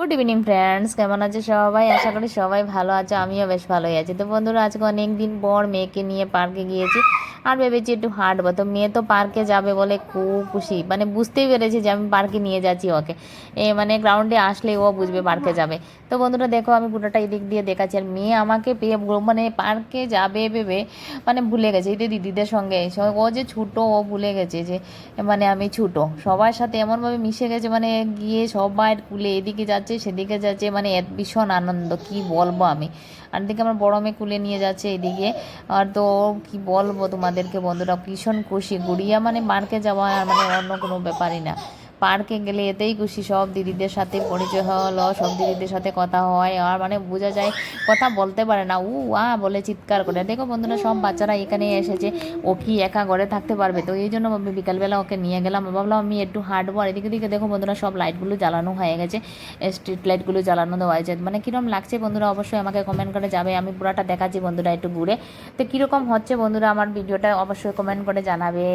Good evening friends কেমন আছে সবাই? আশা করি সবাই ভালো আছে, আমিও বেশ ভালোই আছি। তো বন্ধুরা, আজকে অনেকদিন পর মেয়েকে নিয়ে পার্কে গিয়েছি। আর ভেবেছি একটু হাঁটবো। তো মেয়ে তো পার্কে যাবে বলে খুব খুশি। মানে বুঝতেই পেরেছে যে আমি পার্কে নিয়ে যাচ্ছি ওকে। এ মানে গ্রাউন্ডে আসলে ও বুঝবে পার্কে যাবে। তো বন্ধুরা দেখো আমি পুরোটা এদিক দিয়ে দেখাচ্ছি। আর মেয়ে আমাকে পেয়ে মানে পার্কে যাবে ভেবে মানে ভুলে গেছে। এই দিদিদের সঙ্গে ও যে ছুটো, ও ভুলে গেছে যে মানে আমি ছুটো। সবার সাথে এমনভাবে মিশে গেছে মানে গিয়ে সবাই কুলে এদিকে যাচ্ছে, সেদিকে যাচ্ছে। মানে ভীষণ আনন্দ। কি বলব আমি? আর দিকে আমার বড় মেয়ে কুলে নিয়ে যাচ্ছে এদিকে। আর তো কি বলব তোমাদেরকে বন্ধুরা ভীষণ খুশি। গুড়িয়া মানে মার্কে যাওয়া মানে অন্য কোনো ব্যাপারই না। পার্কে গেলে এতেই খুশি। সব দিদিদের সাথে পরিচয় হলো, সব দিদিদের সাথে কথা হয়। আর মানে বোঝা যায়, কথা বলতে পারে না। উ আ, বলে চিৎকার করে। দেখো বন্ধুরা, সব বাচ্চারা এখানে এসেছে। ও কি একা ঘরে থাকতে পারবে? তো এই জন্য আমি বিকালবেলা ওকে নিয়ে গেলাম। ভাবলাম, আমি একটু হাঁটবো। আর এদিকে দিকে দেখো বন্ধুরা, সব লাইটগুলো জ্বালানো হয়ে গেছে। স্ট্রিট লাইটগুলো জ্বালানো দেওয়া হয়েছে। মানে কীরকম লাগছে বন্ধুরা, অবশ্যই আমাকে কমেন্ট করে যাবে আমি পুরাটা দেখাচ্ছি বন্ধুরা একটু ঘুরে তো কীরকম হচ্ছে বন্ধুরা আমার ভিডিওটা অবশ্যই কমেন্ট করে জানাবে।